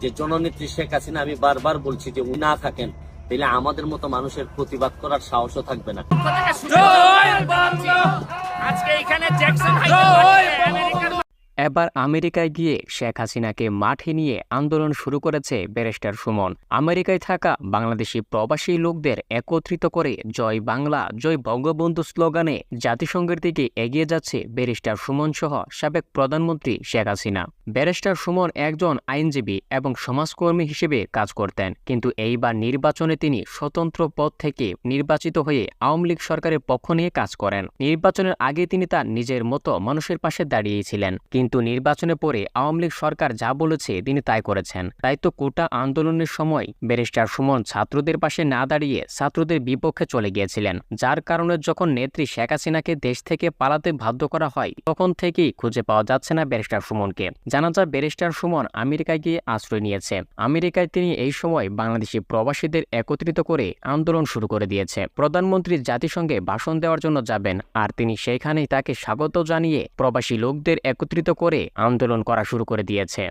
যে জননেত্রী শেখ হাসিনা আমি বারবার বলছি যে উনি না থাকেন তাহলে আমাদের মতো মানুষের প্রতিবাদ করার সাহসও থাকবে না। আজকে এখানে জ্যাকসন এবার আমেরিকায় গিয়ে শেখ হাসিনাকে মাঠে নিয়ে আন্দোলন শুরু করেছে ব্যারিস্টার সুমন। আমেরিকায় থাকা বাংলাদেশি প্রবাসী লোকদের একত্রিত করে জয় বাংলা, জয় বঙ্গবন্ধু স্লোগানে জাতিসংঘের দিকে এগিয়ে যাচ্ছে ব্যারিস্টার সুমন সহ সাবেক প্রধানমন্ত্রী শেখ হাসিনা। ব্যারিস্টার সুমন একজন আইনজীবী এবং সমাজকর্মী হিসেবে কাজ করতেন, কিন্তু এইবার নির্বাচনে তিনি স্বতন্ত্র পদ থেকে নির্বাচিত হয়ে আওয়ামী লীগ সরকারের পক্ষ নিয়ে কাজ করেন। নির্বাচনের আগে তিনি তার নিজের মতো মানুষের পাশে দাঁড়িয়েছিলেন কিন্তু নির্বাচনে পরে আওয়ামী লীগ সরকার যা বলেছে তিনি তাই করেছেন। তাই তো কোটা আন্দোলনের সময় ব্যারিস্টার সুমন ছাত্রদের পাশে না দাঁড়িয়ে ছাত্রদের বিপক্ষে চলে গিয়েছিলেন। যার কারণে যখন নেত্রী শেখ হাসিনাকে দেশ থেকে পালাতে বাধ্য করা হয়, তখন থেকেই খুঁজে পাওয়া যাচ্ছে না ব্যারিস্টার সুমনকে। জানা যায়, ব্যারিস্টার সুমন আমেরিকায় গিয়ে আশ্রয় নিয়েছে। আমেরিকায় তিনি এই সময় বাংলাদেশি প্রবাসীদের একত্রিত করে আন্দোলন শুরু করে দিয়েছে। প্রধানমন্ত্রী জাতিসংঘে ভাষণ দেওয়ার জন্য যাবেন, আর তিনি সেইখানেই তাকে স্বাগত জানিয়ে প্রবাসী লোকদের একত্রিত করে আন্দোলন করা শুরু করে দিয়েছে।